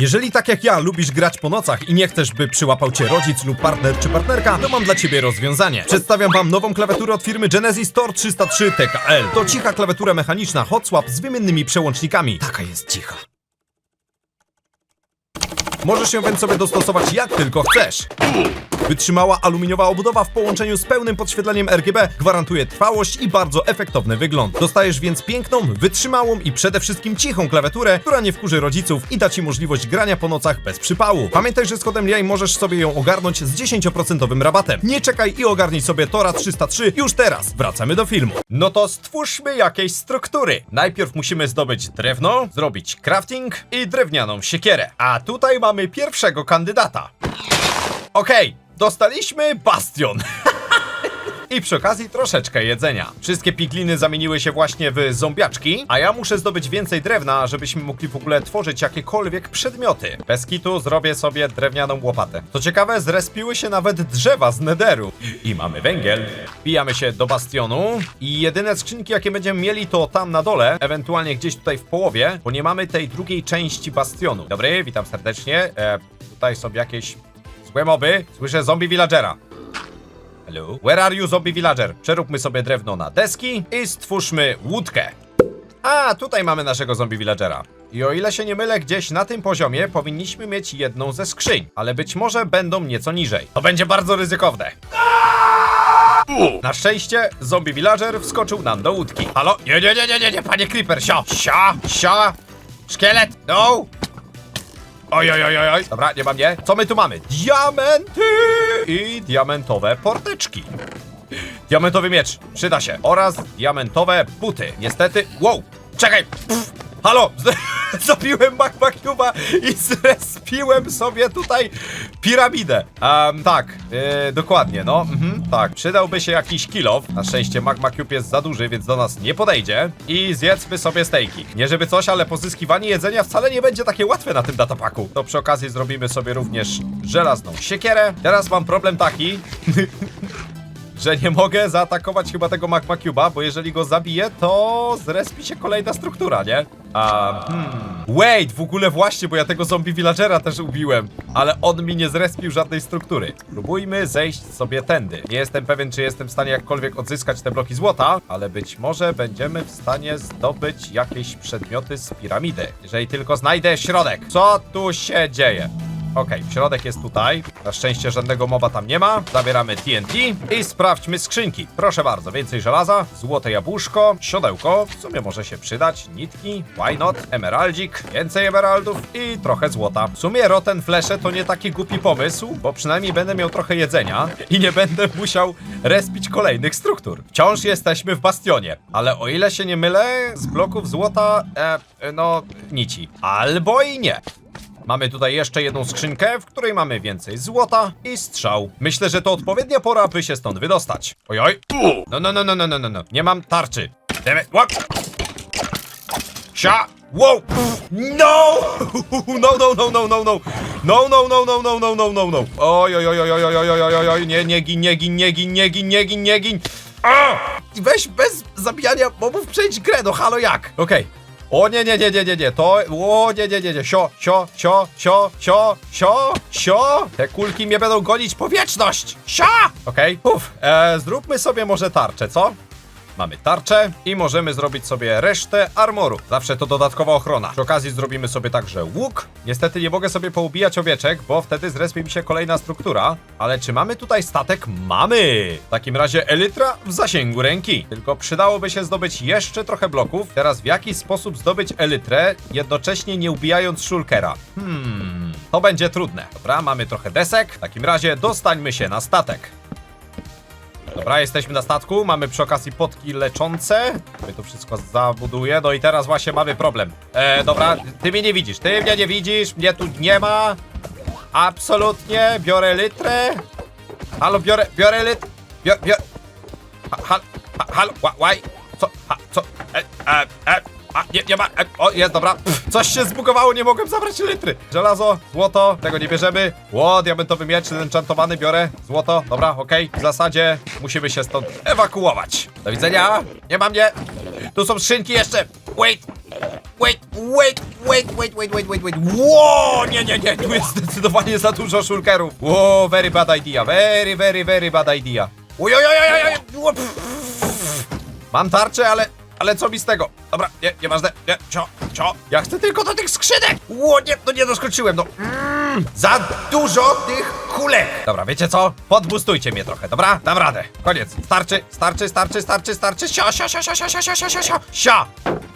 Jeżeli tak jak ja lubisz grać po nocach i nie chcesz, by przyłapał cię rodzic lub partner czy partnerka, to mam dla ciebie rozwiązanie. Przedstawiam wam nową klawiaturę od firmy Genesis Tor 303 TKL. To cicha klawiatura mechaniczna Hot Swap z wymiennymi przełącznikami. Taka jest cicha. Możesz ją więc sobie dostosować jak tylko chcesz. Wytrzymała aluminiowa obudowa w połączeniu z pełnym podświetleniem RGB gwarantuje trwałość i bardzo efektowny wygląd. Dostajesz więc piękną, wytrzymałą i przede wszystkim cichą klawiaturę, która nie wkurzy rodziców i da Ci możliwość grania po nocach bez przypału. Pamiętaj, że z kodem LIAI możesz sobie ją ogarnąć z 10% rabatem. Nie czekaj i ogarnij sobie Tora 303 już teraz. Wracamy do filmu. No to stwórzmy jakieś struktury. Najpierw musimy zdobyć drewno, zrobić crafting i drewnianą siekierę. A tutaj mamy pierwszego kandydata. Okej, dostaliśmy bastion. I przy okazji troszeczkę jedzenia. Wszystkie pigliny zamieniły się właśnie w zombiaczki, a ja muszę zdobyć więcej drewna, żebyśmy mogli w ogóle tworzyć jakiekolwiek przedmioty. Bez kitu zrobię sobie drewnianą łopatę. Co ciekawe, zrespiły się nawet drzewa z nederu. I mamy węgiel. Wbijamy się do bastionu i jedyne skrzynki, jakie będziemy mieli, to tam na dole, ewentualnie gdzieś tutaj w połowie, bo nie mamy tej drugiej części bastionu. Dobry, witam serdecznie. E, tutaj są jakieś złe moby. Słyszę zombie villagera. Hello? Where are you, zombie villager? Przeróbmy sobie drewno na deski i stwórzmy łódkę. A, tutaj mamy naszego zombie villagera. I o ile się nie mylę, gdzieś na tym poziomie powinniśmy mieć jedną ze skrzyń, ale być może będą nieco niżej. To będzie bardzo ryzykowne. Na szczęście zombie villager wskoczył nam do łódki. Halo? Nie, nie, nie, nie, nie, nie, panie Creeper, sio, sia, sia, szkielet, no! Oj, oj, oj, oj. Dobra, nie mam nie. Co my tu mamy? Diamenty i diamentowe porteczki. Diamentowy miecz, przyda się. Oraz diamentowe buty. Niestety, wow, czekaj. Pff, halo, zabiłem Magma Cube'a i zrespiłem sobie tutaj piramidę. Um, tak, yy, dokładnie, no, mhm, tak. Przydałby się jakiś kilof. Na szczęście Cube jest za duży, więc do nas nie podejdzie. I zjedzmy sobie stejki. Nie żeby coś, ale pozyskiwanie jedzenia wcale nie będzie takie łatwe na tym datapaku. To przy okazji zrobimy sobie również żelazną siekierę. Teraz mam problem taki, że nie mogę zaatakować chyba tego Magma Cube'a, bo jeżeli go zabiję, to zrespi się kolejna struktura, nie? A, hmm. Wait, w ogóle właśnie, bo ja tego zombie villagera też ubiłem, ale on mi nie zrespił żadnej struktury. Spróbujmy zejść sobie tędy. Nie jestem pewien, czy jestem w stanie jakkolwiek odzyskać te bloki złota, ale być może będziemy w stanie zdobyć jakieś przedmioty z piramidy. Jeżeli tylko znajdę środek. Co tu się dzieje? Okej, środek jest tutaj. Na szczęście żadnego moba tam nie ma. Zabieramy TNT i sprawdźmy skrzynki. Proszę bardzo, więcej żelaza, złote jabłuszko, siodełko, w sumie może się przydać, nitki, why not, emeraldzik, więcej emeraldów i trochę złota. W sumie Rotten Flesze to nie taki głupi pomysł, bo przynajmniej będę miał trochę jedzenia i nie będę musiał respić kolejnych struktur. Wciąż jesteśmy w bastionie, ale o ile się nie mylę, z bloków złota, e, no, nici. Albo i nie. Mamy tutaj jeszcze jedną skrzynkę, w której mamy więcej złota i strzał. Myślę, że to odpowiednia pora, by się stąd wydostać. Ojoj. No, no, no, no, no, no, no, no. Nie mam tarczy. Demy. Sia. Wow. No. No, no, no, no, no, no. No, no, no, no, no, no, no, no, no. Oj, oj, oj, oj, oj, oj, oj, oj, nie, nie gin, nie gin, nie gin, nie gin, nie gin, nie gin. A! Weź bez zabijania mobów przejdź grę, no halo jak? Okej. O nie, nie, nie, nie, nie, nie, to, o nie, nie, nie, nie, sio, sio, sio, sio, sio, sio, sio, te kulki mnie będą gonić po wieczność, sia! Okej, uff, e, zróbmy sobie może tarczę, co? Mamy tarczę i możemy zrobić sobie resztę armoru. Zawsze to dodatkowa ochrona. Przy okazji zrobimy sobie także łuk. Niestety nie mogę sobie poubijać owieczek, bo wtedy zrespie mi się kolejna struktura. Ale czy mamy tutaj statek? Mamy! W takim razie elytra w zasięgu ręki. Tylko przydałoby się zdobyć jeszcze trochę bloków. Teraz w jaki sposób zdobyć elytrę, jednocześnie nie ubijając shulkera? Hmm, to będzie trudne. Dobra, mamy trochę desek. W takim razie dostańmy się na statek. Dobra, jesteśmy na statku, mamy przy okazji potki leczące. My to wszystko zabuduję, no i teraz właśnie mamy problem. E, dobra, ty mnie nie widzisz, ty mnie nie widzisz, mnie tu nie ma. Absolutnie, biorę litrę. Halo, biorę, biorę lit... Bior, bior... Ha, ha, ha, halo, ła, łaj, co, ha, co, e, e, e, a, nie, nie ma, e, o, jest, dobra. Pff, coś się zbugowało, nie mogłem zabrać litry. Żelazo, złoto, tego nie bierzemy. Ło, diamentowy miecz, enchantowany, biorę. Złoto, dobra, okej. W zasadzie musimy się stąd ewakuować. Do widzenia, nie ma mnie. Tu są skrzynki jeszcze. Wait, wait, wait. Wait, wait, wait, wait, wait, wait. Ło, nie, nie, nie, tu jest zdecydowanie za dużo shulkerów. Ło, very bad idea, very, very, very bad idea. Oj, oj, oj, oj, oj, oj. Ło, pff, pff. Mam tarczę, ale, ale co mi z tego? Dobra, nie, nieważne, nie, cio, cio. Ja chcę tylko do tych skrzynek. Ło, nie, no nie doskoczyłem, no. Mm, za dużo tych kulek. Dobra, wiecie co? Podbustujcie mnie trochę, dobra? Dam radę. Koniec. Starczy, starczy, starczy, starczy, starczy. Sia, sia, sia, sia, sia, sia, sia, sia, sia, sia, sia,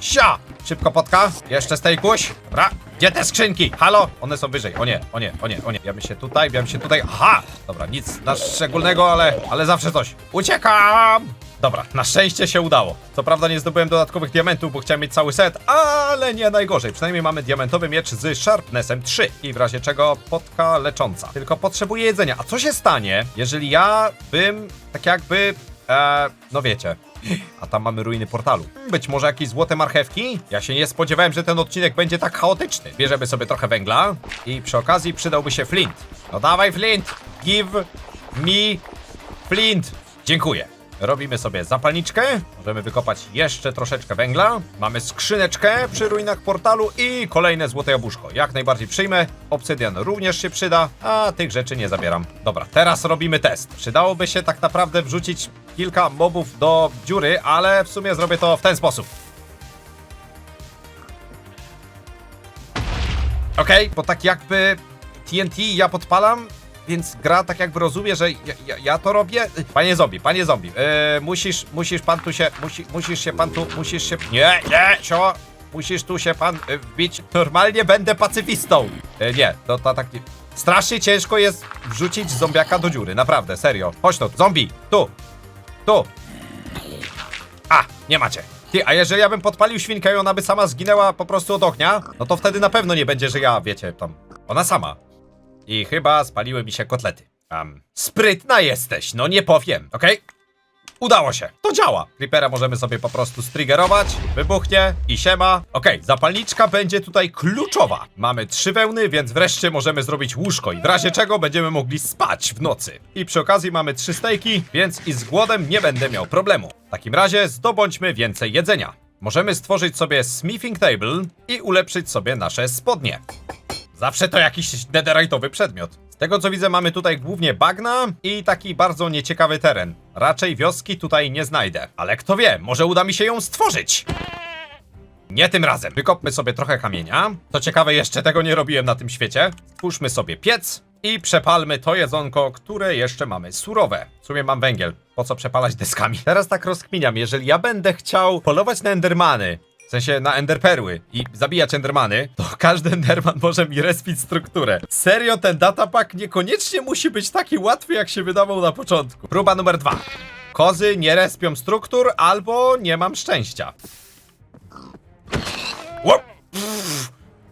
sia. Szybko potka. Jeszcze stejkuś. Dobra. Gdzie te skrzynki? Halo? One są wyżej. O nie, o nie, o nie, o nie. Bijamy się tutaj, bijamy się tutaj. Aha! Dobra, nic na szczególnego, ale, ale zawsze coś. Uciekam! Dobra, na szczęście się udało. Co prawda nie zdobyłem dodatkowych diamentów, bo chciałem mieć cały set, ale nie najgorzej. Przynajmniej mamy diamentowy miecz z Sharpnessem 3 i w razie czego potka lecząca. Tylko potrzebuję jedzenia. A co się stanie, jeżeli ja bym tak jakby... E, no wiecie... A tam mamy ruiny portalu. Być może jakieś złote marchewki? Ja się nie spodziewałem, że ten odcinek będzie tak chaotyczny. Bierzemy sobie trochę węgla i przy okazji przydałby się flint. No dawaj flint! Give me flint! Dziękuję. Robimy sobie zapalniczkę, możemy wykopać jeszcze troszeczkę węgla. Mamy skrzyneczkę przy ruinach portalu i kolejne złote jabłuszko. Jak najbardziej przyjmę. Obsydian również się przyda, a tych rzeczy nie zabieram. Dobra, teraz robimy test. Przydałoby się tak naprawdę wrzucić kilka mobów do dziury, ale w sumie zrobię to w ten sposób. Okej, bo tak jakby TNT ja podpalam, więc gra tak jakby rozumie, że ja, ja, ja to robię. Panie zombie, panie zombie, yy, musisz, musisz pan tu się, musi, musisz się pan tu, musisz się, nie, nie, sio, musisz tu się pan y, wbić. Normalnie będę pacyfistą. Yy, nie, to, to tak nie. Strasznie ciężko jest wrzucić zombiaka do dziury, naprawdę, serio. Chodź tu, zombie, tu, tu. A, nie macie. Ty, a jeżeli ja bym podpalił świnkę i ona by sama zginęła po prostu od ognia, no to wtedy na pewno nie będzie, że ja, wiecie, tam, ona sama. I chyba spaliły mi się kotlety. Um, sprytna jesteś, no nie powiem, okej? Udało się, to działa. Creepera możemy sobie po prostu striggerować, wybuchnie i siema. Okej, zapalniczka będzie tutaj kluczowa. Mamy trzy wełny, więc wreszcie możemy zrobić łóżko i w razie czego będziemy mogli spać w nocy. I przy okazji mamy trzy stejki, więc i z głodem nie będę miał problemu. W takim razie zdobądźmy więcej jedzenia. Możemy stworzyć sobie smithing table i ulepszyć sobie nasze spodnie. Zawsze to jakiś netherite'owy przedmiot. Z tego co widzę mamy tutaj głównie bagna i taki bardzo nieciekawy teren. Raczej wioski tutaj nie znajdę. Ale kto wie, może uda mi się ją stworzyć. Nie tym razem. Wykopmy sobie trochę kamienia. To ciekawe, jeszcze tego nie robiłem na tym świecie. Stwórzmy sobie piec i przepalmy to jedzonko, które jeszcze mamy surowe. W sumie mam węgiel. Po co przepalać deskami? Teraz tak rozkminiam, jeżeli ja będę chciał polować na endermany, sensie na enderperły i zabijać endermany, to każdy enderman może mi respić strukturę. Serio, ten datapack niekoniecznie musi być taki łatwy, jak się wydawał na początku. Próba numer dwa. Kozy nie respią struktur, albo nie mam szczęścia. Łop! Pff.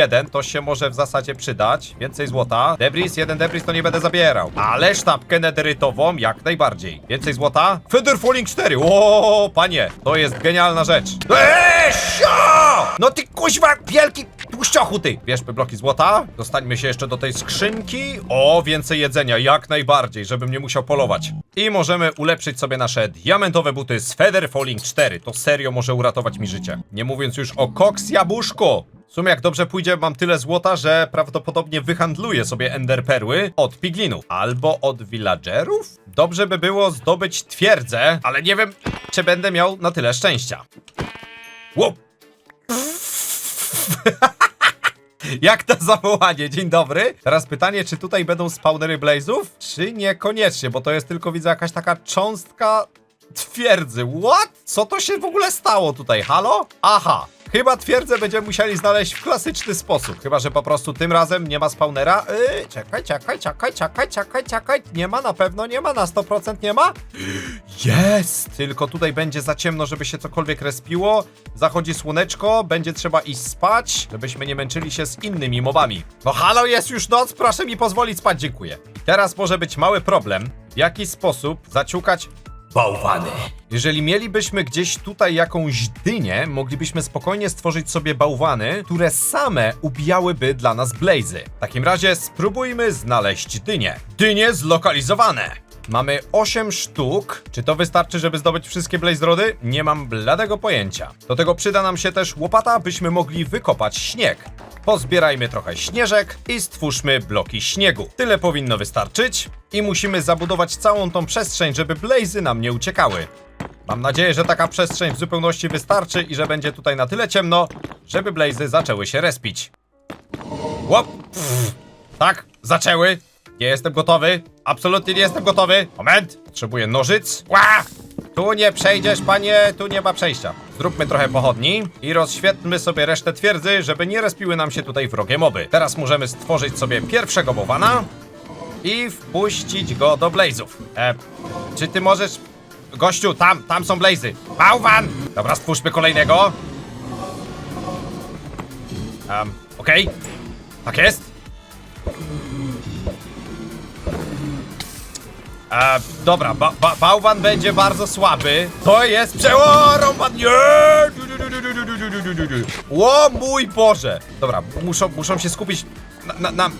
1, to się może w zasadzie przydać. Więcej złota. Debris, jeden debris to nie będę zabierał. Ale sztabkę nederytową jak najbardziej. Więcej złota. Feather Falling 4. O, panie, to jest genialna rzecz. Eee! No ty kuźwa, wielki tłuszczochu ty. Bierzmy bloki złota. Dostańmy się jeszcze do tej skrzynki. O, więcej jedzenia, jak najbardziej, żebym nie musiał polować. I możemy ulepszyć sobie nasze diamentowe buty z Feather Falling 4. To serio może uratować mi życie. Nie mówiąc już o koks jabłuszko. W sumie jak dobrze pójdzie, mam tyle złota, że prawdopodobnie wyhandluję sobie enderperły od piglinów. Albo od villagerów? Dobrze by było zdobyć twierdzę, ale nie wiem, czy będę miał na tyle szczęścia. Wow. Jak to zawołanie? Dzień dobry. Teraz pytanie, czy tutaj będą spawnery blazów? Czy niekoniecznie, bo to jest tylko widzę jakaś taka cząstka twierdzy. What? Co to się w ogóle stało tutaj? Halo? Aha. Chyba twierdzę będziemy musieli znaleźć w klasyczny sposób. Chyba, że po prostu tym razem nie ma spawnera. Yy, czekaj, czekaj, czekaj, czekaj, czekaj, czekaj. Nie ma, na pewno nie ma, na 100% nie ma. Jest! Tylko tutaj będzie za ciemno, żeby się cokolwiek respiło. Zachodzi słoneczko, będzie trzeba iść spać, żebyśmy nie męczyli się z innymi mobami. No halo, jest już noc, proszę mi pozwolić spać, dziękuję. Teraz może być mały problem, w jaki sposób zaciukać bałwany. Jeżeli mielibyśmy gdzieś tutaj jakąś dynię, moglibyśmy spokojnie stworzyć sobie bałwany, które same ubijałyby dla nas blazy. W takim razie spróbujmy znaleźć dynie. Dynie zlokalizowane. Mamy 8 sztuk. Czy to wystarczy, żeby zdobyć wszystkie blaze rody? Nie mam bladego pojęcia. Do tego przyda nam się też łopata, byśmy mogli wykopać śnieg. Pozbierajmy trochę śnieżek i stwórzmy bloki śniegu. Tyle powinno wystarczyć. I musimy zabudować całą tą przestrzeń, żeby blazy nam nie uciekały. Mam nadzieję, że taka przestrzeń w zupełności wystarczy i że będzie tutaj na tyle ciemno, żeby blazy zaczęły się respić. Łop! Pff. Tak, zaczęły. Nie jestem gotowy. Absolutnie nie jestem gotowy. Moment. Potrzebuję nożyc. Ła! Tu nie przejdziesz, panie, tu nie ma przejścia. Zróbmy trochę pochodni i rozświetlmy sobie resztę twierdzy, żeby nie respiły nam się tutaj wrogie moby. Teraz możemy stworzyć sobie pierwszego bałwana i wpuścić go do blazów. E, czy ty możesz... Gościu, tam, tam są blazy. Bałwan! Dobra, stwórzmy kolejnego. Um, okej. Tak jest. E, dobra, ba ba bałwan będzie bardzo słaby. To jest przełom! O mój Boże! Dobra, muszą, muszą się skupić na, na, na.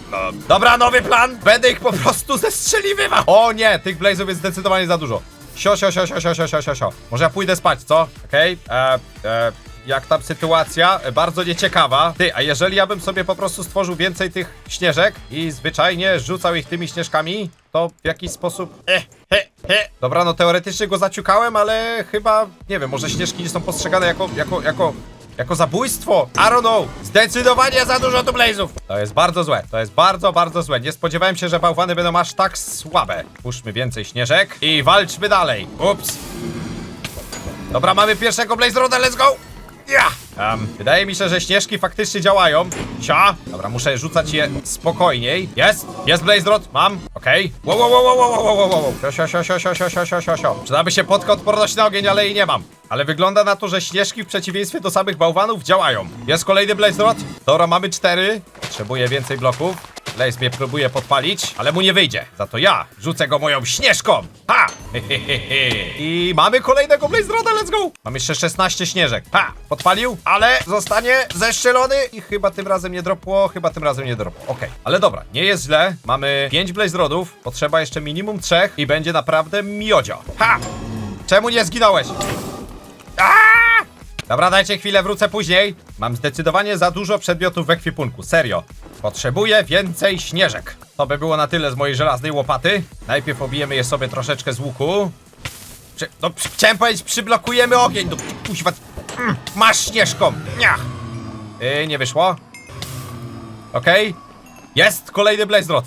Dobra, nowy plan! Będę ich po prostu zestrzeliwywał! O nie, tych blazów jest zdecydowanie za dużo. Sio, sio, sio, sio, sio, sio, sio, sio. Może ja pójdę spać, co? Okej? Okay? Jak tam sytuacja? Bardzo nieciekawa. Ty, a jeżeli ja bym sobie po prostu stworzył więcej tych śnieżek i zwyczajnie rzucał ich tymi śnieżkami, to w jakiś sposób... Eh, he, he. Dobra, no teoretycznie go zaciukałem, ale chyba, nie wiem, może śnieżki nie są postrzegane jako, jako, jako... Jako zabójstwo! I don't know! Zdecydowanie za dużo tu blazów! To jest bardzo złe, to jest bardzo, bardzo złe. Nie spodziewałem się, że bałwany będą aż tak słabe. Puszczmy więcej śnieżek i walczmy dalej. Ups! Dobra, mamy pierwszego Blaze Roda, let's go! Ja! Um, wydaje mi się, że śnieżki faktycznie działają. Cia! Dobra, muszę rzucać je spokojniej. Jest! Jest Blaze Rod! Mam! Okej. Okay. Wow, wow, wow, wow, wow, wow, wow. Sio, sio, sio, sio, sio, sio, sio, sio. Przydałaby się podka odporność na ogień, ale jej nie mam. Ale wygląda na to, że śnieżki w przeciwieństwie do samych bałwanów działają. Jest kolejny Blaze Rod. Dobra, mamy cztery. Potrzebuję więcej bloków. Blaze mnie próbuje podpalić, ale mu nie wyjdzie. Za to ja rzucę go moją śnieżką! Ha! I mamy kolejnego Blaze Roda, let's go! Mam jeszcze 16 śnieżek. Ha! Podpalił, ale zostanie zeszczelony i chyba tym razem nie dropło, chyba tym razem nie dropło. Okej, ale dobra, nie jest źle. Mamy 5 Blaze Rodów, potrzeba jeszcze minimum 3 i będzie naprawdę miodzio. Ha! Czemu nie zginąłeś? Aaaa! Dobra, dajcie chwilę, wrócę później. Mam zdecydowanie za dużo przedmiotów w ekwipunku, serio. Potrzebuję więcej śnieżek. To by było na tyle z mojej żelaznej łopaty. Najpierw obijemy je sobie troszeczkę z łuku. Przy, no, chciałem powiedzieć, przyblokujemy ogień. No, kuźwa. Mm, masz śnieżką. Niach. Yy, nie wyszło. Okej. Jest kolejny blaze rod.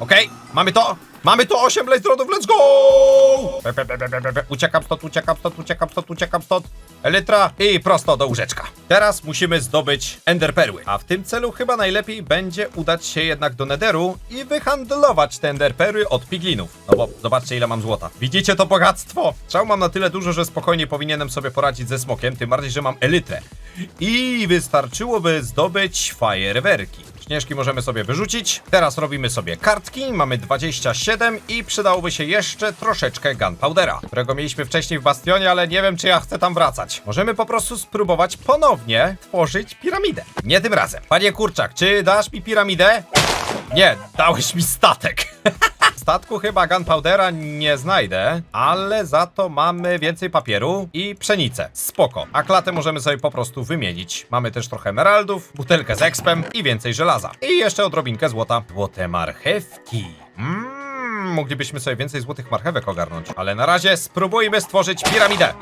Okej, mamy to. Mamy to 8 blaze rodów, let's go! Pe, pe, pe, pe, pe. Uciekam stąd, uciekam stąd, uciekam stąd, uciekam stąd. Elytra i prosto do łóżeczka. Teraz musimy zdobyć enderperły. A w tym celu chyba najlepiej będzie udać się jednak do nederu i wyhandlować te enderperły od piglinów. No bo zobaczcie ile mam złota. Widzicie to bogactwo? Strzał mam na tyle dużo, że spokojnie powinienem sobie poradzić ze smokiem, tym bardziej, że mam elytrę. I wystarczyłoby zdobyć fajerwerki. Śnieżki możemy sobie wyrzucić. Teraz robimy sobie kartki. Mamy 27 i przydałoby się jeszcze troszeczkę gunpowdera, którego mieliśmy wcześniej w bastionie, ale nie wiem, czy ja chcę tam wracać. Możemy po prostu spróbować ponownie tworzyć piramidę. Nie tym razem. Panie Kurczak, czy dasz mi piramidę? Nie, dałeś mi statek. Statku chyba gunpowdera nie znajdę, ale za to mamy więcej papieru i pszenicę. Spoko. A klatę możemy sobie po prostu wymienić. Mamy też trochę emeraldów, butelkę z expem i więcej żelaza. I jeszcze odrobinkę złota. Złote marchewki. Mmm, moglibyśmy sobie więcej złotych marchewek ogarnąć. Ale na razie spróbujmy stworzyć piramidę.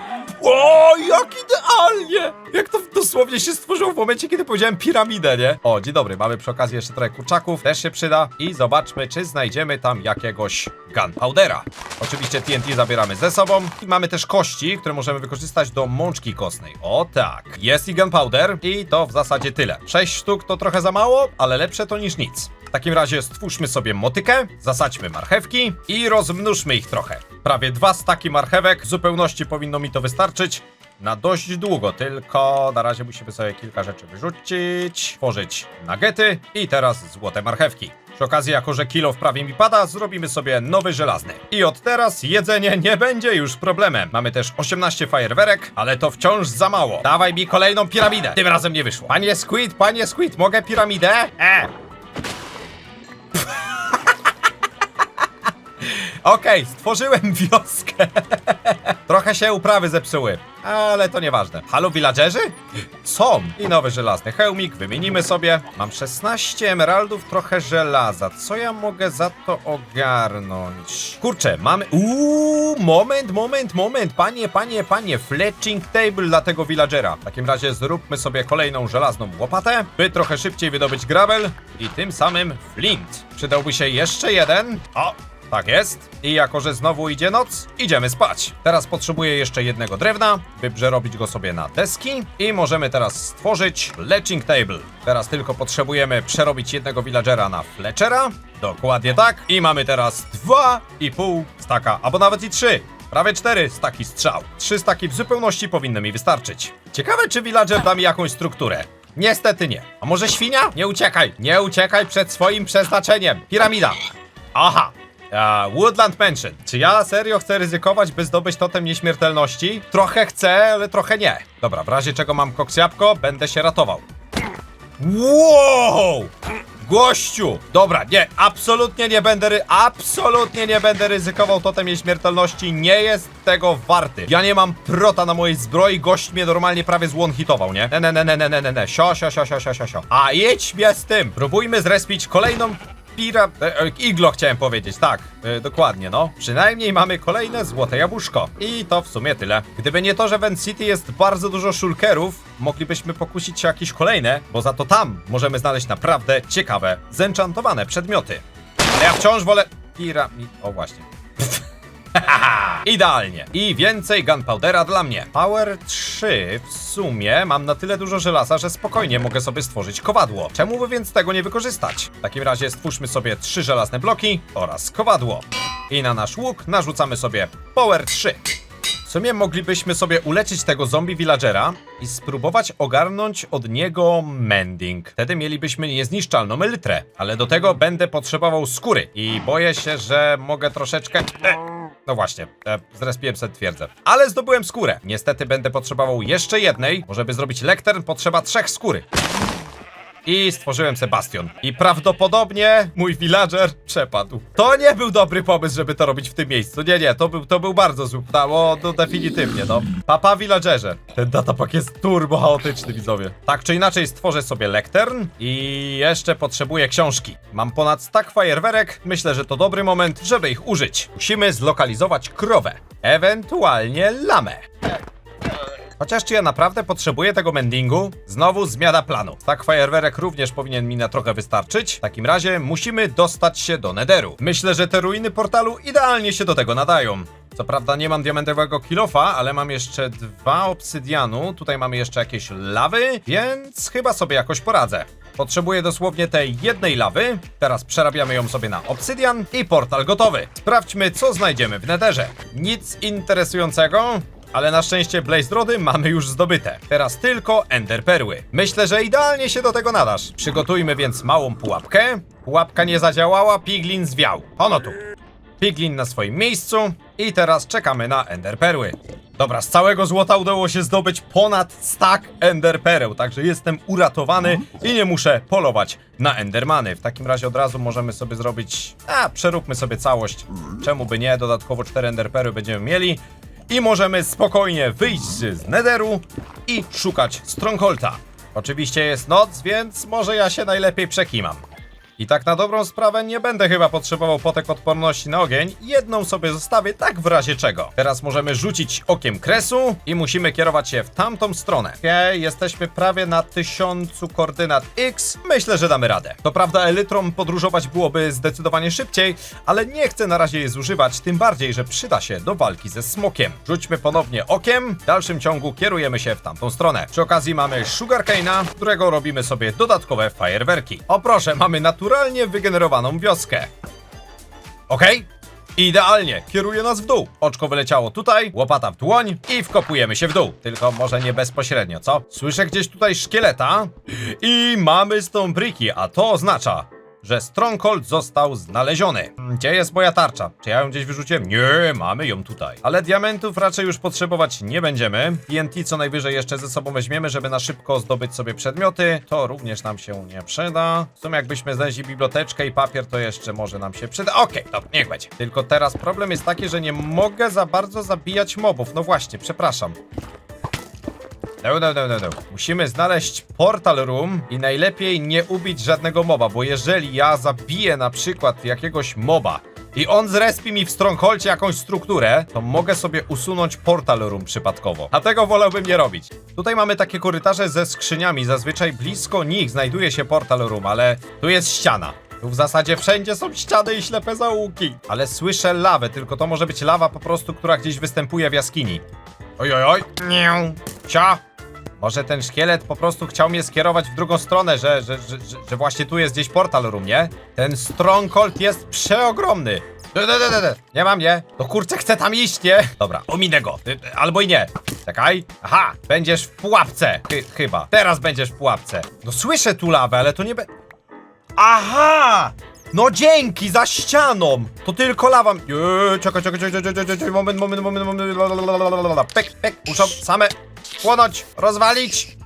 O, jak idealnie! Jak to dosłownie się stworzyło w momencie, kiedy powiedziałem piramidę, nie? O, dzień dobry, mamy przy okazji jeszcze trochę kurczaków, też się przyda. I zobaczmy, czy znajdziemy tam jakiegoś gunpowdera. Oczywiście TNT zabieramy ze sobą. I mamy też kości, które możemy wykorzystać do mączki kostnej. O tak, jest i gunpowder i to w zasadzie tyle. 6 sztuk to trochę za mało, ale lepsze to niż nic. W takim razie stwórzmy sobie motykę, zasadźmy marchewki i rozmnóżmy ich trochę. Prawie dwa staki marchewek, w zupełności powinno mi to wystarczyć na dość długo, tylko na razie musimy sobie kilka rzeczy wyrzucić, tworzyć nagety i teraz złote marchewki. Przy okazji, jako że kilo prawie mi pada, zrobimy sobie nowy żelazny. I od teraz jedzenie nie będzie już problemem. Mamy też 18 fajerwerek, ale to wciąż za mało. Dawaj mi kolejną piramidę. Tym razem nie wyszło. Panie Squid, panie Squid, mogę piramidę? E! Okej, stworzyłem wioskę. Trochę się uprawy zepsuły, ale to nieważne. Halo, villagerzy? Są! I nowy żelazny hełmik, wymienimy sobie. Mam 16 emeraldów, trochę żelaza. Co ja mogę za to ogarnąć? Kurczę, mamy... Uuu, moment, moment, moment. Panie, panie, panie, fletching table dla tego villagera. W takim razie zróbmy sobie kolejną żelazną łopatę, by trochę szybciej wydobyć gravel i tym samym flint. Przydałby się jeszcze jeden. O, tak jest. I jako, że znowu idzie noc, idziemy spać. Teraz potrzebuję jeszcze jednego drewna, by przerobić go sobie na deski i możemy teraz stworzyć Fletching Table. Teraz tylko potrzebujemy przerobić jednego villagera na Fletchera. Dokładnie tak. I mamy teraz dwa i pół staka, albo nawet i trzy. Prawie cztery staki strzał. Trzy staki w zupełności powinny mi wystarczyć. Ciekawe, czy villager da mi jakąś strukturę. Niestety nie. A może świnia? Nie uciekaj. Nie uciekaj przed swoim przeznaczeniem. Piramida. Aha. A, Woodland Mansion. Czy ja serio chcę ryzykować, by zdobyć totem nieśmiertelności? Trochę chcę, ale trochę nie. Dobra, w razie czego mam koksjabłko, będę się ratował. Wow! Gościu! Dobra, nie, absolutnie nie będę ry... Absolutnie nie będę ryzykował totem nieśmiertelności, nie jest tego warty. Ja nie mam prota na mojej zbroi, gość mnie normalnie prawie złon-hitował, nie? Ne, ne, ne, ne, ne, ne, ne, sio, sio, sio, sio, sio, sio, sio. A jedź z tym! Próbujmy zrespić kolejną pira... E, e, iglo chciałem powiedzieć, tak, e, dokładnie, no. Przynajmniej mamy kolejne złote jabłuszko. I to w sumie tyle. Gdyby nie to, że w End City jest bardzo dużo szulkerów, moglibyśmy pokusić się jakieś kolejne, bo za to tam możemy znaleźć naprawdę ciekawe, zenchantowane przedmioty. Ale ja wciąż wolę... Piramid... O, właśnie. Idealnie. I więcej gunpowdera dla mnie. Power 3 w sumie mam na tyle dużo żelaza, że spokojnie mogę sobie stworzyć kowadło. Czemu by więc tego nie wykorzystać? W takim razie stwórzmy sobie trzy żelazne bloki oraz kowadło. I na nasz łuk narzucamy sobie Power 3. W sumie moglibyśmy sobie uleczyć tego zombie villagera i spróbować ogarnąć od niego mending. Wtedy mielibyśmy niezniszczalną elytrę, ale do tego będę potrzebował skóry i boję się, że mogę troszeczkę... no właśnie, e, zrespiłem sobie twierdzę. Ale zdobyłem skórę. Niestety będę potrzebował jeszcze jednej, bo żeby zrobić lektern potrzeba trzech skóry. I stworzyłem Sebastian. I prawdopodobnie mój villager przepadł. To nie był dobry pomysł, żeby to robić w tym miejscu. Nie, nie, to był, to był bardzo zły. No, no definitywnie, no. Papa villagerze. Ten datapak jest turbo chaotyczny, widzowie. Tak czy inaczej stworzę sobie lektern i jeszcze potrzebuję książki. Mam ponad stack fajerwerek. Myślę, że to dobry moment, żeby ich użyć. Musimy zlokalizować krowę. Ewentualnie lamę. Chociaż czy ja naprawdę potrzebuję tego mendingu? Znowu zmiana planu. Tak fajerwerek również powinien mi na trochę wystarczyć. W takim razie musimy dostać się do Nederu. Myślę, że te ruiny portalu idealnie się do tego nadają. Co prawda nie mam diamentowego kilofa, ale mam jeszcze dwa obsydianu. Tutaj mamy jeszcze jakieś lawy, więc chyba sobie jakoś poradzę. Potrzebuję dosłownie tej jednej lawy. Teraz przerabiamy ją sobie na obsydian i portal gotowy. Sprawdźmy, co znajdziemy w nederze. Nic interesującego. Ale na szczęście Blaze Rody mamy już zdobyte. Teraz tylko Ender Perły. Myślę, że idealnie się do tego nadasz. Przygotujmy więc małą pułapkę. Pułapka nie zadziałała, Piglin zwiał. Ono tu. Piglin na swoim miejscu i teraz czekamy na Ender Perły. Dobra, z całego złota udało się zdobyć ponad stack Ender Pereł, także jestem uratowany i nie muszę polować na Endermany. W takim razie od razu możemy sobie zrobić... A, przeróbmy sobie całość. Czemu by nie? Dodatkowo 4 Ender Perły będziemy mieli. I możemy spokojnie wyjść z Netheru i szukać Strongholda. Oczywiście jest noc, więc może ja się najlepiej przekimam. I tak na dobrą sprawę nie będę chyba potrzebował potek odporności na ogień. Jedną sobie zostawię, tak w razie czego. Teraz możemy rzucić okiem kresu i musimy kierować się w tamtą stronę. Okej, jesteśmy prawie na tysiącu koordynat X. Myślę, że damy radę. To prawda, elytrom podróżować byłoby zdecydowanie szybciej, ale nie chcę na razie je zużywać, tym bardziej, że przyda się do walki ze smokiem. Rzućmy ponownie okiem, w dalszym ciągu kierujemy się w tamtą stronę. Przy okazji mamy Sugarcane'a, którego robimy sobie dodatkowe fajerwerki. O proszę, mamy naturalnie wygenerowaną wioskę. Okej? Idealnie, kieruje nas w dół. Oczko wyleciało tutaj, łopata w dłoń i wkopujemy się w dół. Tylko może nie bezpośrednio, co? Słyszę gdzieś tutaj szkieleta i mamy stąd briki, a to oznacza, że Stronghold został znaleziony. Gdzie jest moja tarcza? Czy ja ją gdzieś wyrzuciłem? Nie, mamy ją tutaj. Ale diamentów raczej już potrzebować nie będziemy. TNT co najwyżej jeszcze ze sobą weźmiemy, żeby na szybko zdobyć sobie przedmioty. To również nam się nie przyda. W sumie jakbyśmy znaleźli biblioteczkę i papier, to jeszcze może nam się przyda. Okej, dobra, niech będzie. Tylko teraz problem jest taki, że nie mogę za bardzo zabijać mobów. No właśnie, przepraszam. No, no, no, no, no. Musimy znaleźć portal room i najlepiej nie ubić żadnego moba, bo jeżeli ja zabiję na przykład jakiegoś moba i on zrespi mi w Strongholdzie jakąś strukturę, to mogę sobie usunąć portal room przypadkowo. A tego wolałbym nie robić. Tutaj mamy takie korytarze ze skrzyniami, zazwyczaj blisko nich znajduje się portal room, ale tu jest ściana. Tu w zasadzie wszędzie są ściany i ślepe zaułki. Ale słyszę lawę, tylko to może być lawa po prostu, która gdzieś występuje w jaskini. Oj, oj, oj. Nie. Cia. Może ten szkielet po prostu chciał mnie skierować w drugą stronę, że, że, że, że, właśnie tu jest gdzieś portal room, nie? Ten stronghold jest przeogromny. Nie mam, nie? To kurczę, chcę tam iść, nie? Dobra, ominę go. Y, y, Albo i nie. Czekaj. Aha, będziesz w pułapce. Chy, chyba. Teraz będziesz w pułapce. No słyszę tu lawę, ale to nie be... Aha! No dzięki, za ścianą! To tylko lawa... Eee, Czekaj, czekaj, czekaj, czekaj, czekaj, moment, moment, moment, moment, lalalala. Pek, pek, muszą same płonąć, rozwalić.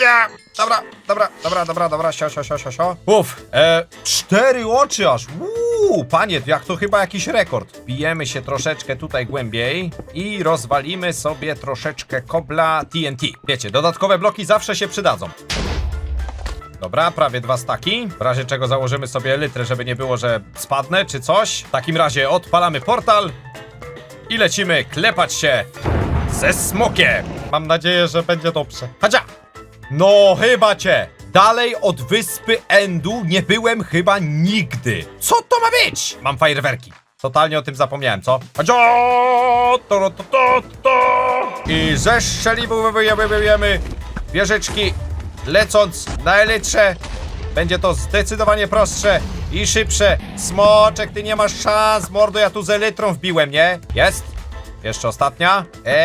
Nie. Dobra, dobra, dobra, dobra, dobra, sio, sio, sio, sio, sio. Uff, e, cztery oczy aż, uuu, panie, jak to chyba jakiś rekord. Bijemy się troszeczkę tutaj głębiej i rozwalimy sobie troszeczkę kobla TNT. Wiecie, dodatkowe bloki zawsze się przydadzą. Dobra, prawie dwa staki. W razie czego założymy sobie litrę, żeby nie było, że spadnę czy coś. W takim razie odpalamy portal i lecimy klepać się ze smokiem. Mam nadzieję, że będzie dobrze. Chadzia! No chyba cię! Dalej od wyspy Endu nie byłem chyba nigdy. Co to ma być? Mam fajerwerki. Totalnie o tym zapomniałem, co? Chadzia! To, to, to, to. I ze szczeliwujemy wieżyczki lecąc na elytrze. Będzie to zdecydowanie prostsze i szybsze. Smoczek, ty nie masz szans, mordo, ja tu z elytrą wbiłem, nie? Jest? Jeszcze ostatnia. Eee...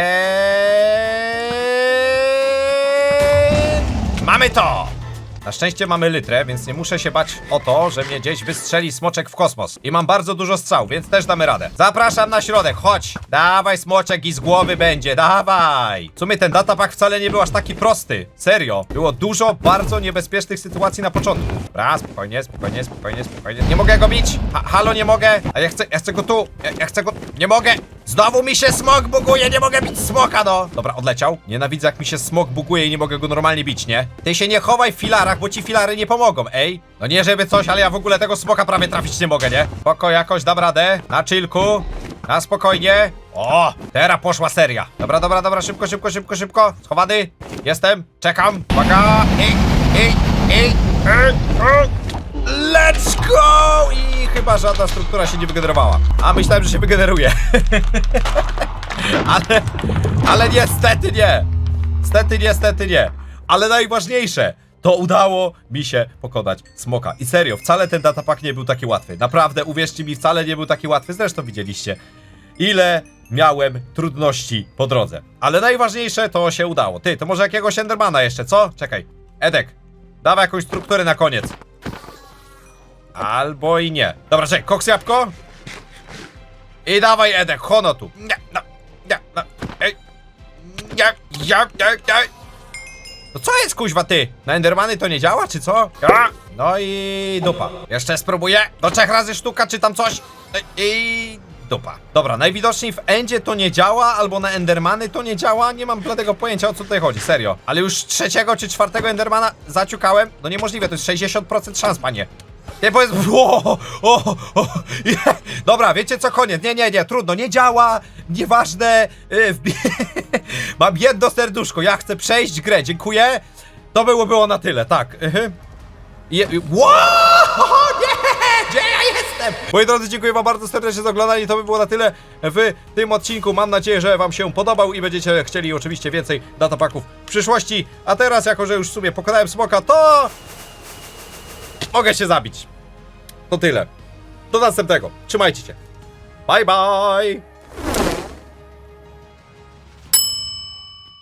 Mamy to! Na szczęście mamy litrę, więc nie muszę się bać o to, że mnie gdzieś wystrzeli smoczek w kosmos. I mam bardzo dużo strzał, więc też damy radę. Zapraszam na środek, chodź! Dawaj smoczek i z głowy będzie, dawaj! W sumie ten datapak wcale nie był aż taki prosty. Serio. Było dużo bardzo niebezpiecznych sytuacji na początku. Dobra, spokojnie, spokojnie, spokojnie, spokojnie. Nie mogę go bić! Ha halo, nie mogę! A ja chcę, ja chcę go tu! Ja, ja chcę go... Nie mogę! Znowu mi się smok buguje, nie mogę bić smoka, no! Dobra, odleciał. Nienawidzę, jak mi się smok buguje i nie mogę go normalnie bić, nie? Ty się nie chowaj w filarach, bo ci filary nie pomogą, ej! No nie żeby coś, ale ja w ogóle tego smoka prawie trafić nie mogę, nie? Spoko, jakoś dam radę. Na chillku. Na spokojnie. O, teraz poszła seria. Dobra, dobra, dobra, szybko, szybko, szybko, szybko. Schowany. Jestem. Czekam. Uwaga. Ej, ej, ej, ej. Let's go! Chyba żadna struktura się nie wygenerowała. A myślałem, że się wygeneruje. ale, ale niestety nie. Niestety, niestety nie. Ale najważniejsze, to udało mi się pokonać smoka. I serio, wcale ten datapak nie był taki łatwy. Naprawdę, uwierzcie mi, wcale nie był taki łatwy. Zresztą widzieliście, ile miałem trudności po drodze. Ale najważniejsze, to się udało. Ty, to może jakiegoś Endermana jeszcze, co? Czekaj. Edek, dawaj jakąś strukturę na koniec. Albo i nie. Dobra, czekaj, koks jabłko. I dawaj Edek, hono tu. Nie, no, nie, no, ej. Nie, nie, nie, nie. No co jest kuźwa ty? Na Endermany to nie działa, czy co? No i dupa. Jeszcze spróbuję. Do trzech razy sztuka, czy tam coś. I dupa. Dobra, najwidoczniej w Endzie to nie działa, albo na Endermany to nie działa. Nie mam bladego pojęcia o co tutaj chodzi, serio. Ale już trzeciego czy czwartego Endermana zaciukałem. No niemożliwe, to jest 60% szans, panie. Nie powiedz. O, o, o. Dobra, wiecie co, koniec. Nie, nie, nie, trudno, nie działa. Nieważne. Yy, Mam jedno serduszko. Ja chcę przejść grę. Dziękuję. To było było na tyle, tak. Wow! Nie! Gdzie ja jestem? Moi drodzy, dziękuję wam bardzo serdecznie za oglądanie. To by było na tyle w tym odcinku. Mam nadzieję, że wam się podobał i będziecie chcieli oczywiście więcej datapaków w przyszłości. A teraz, jako że już w sumie pokonałem smoka, to... Mogę się zabić. To tyle. Do następnego. Trzymajcie się. Bye, bye!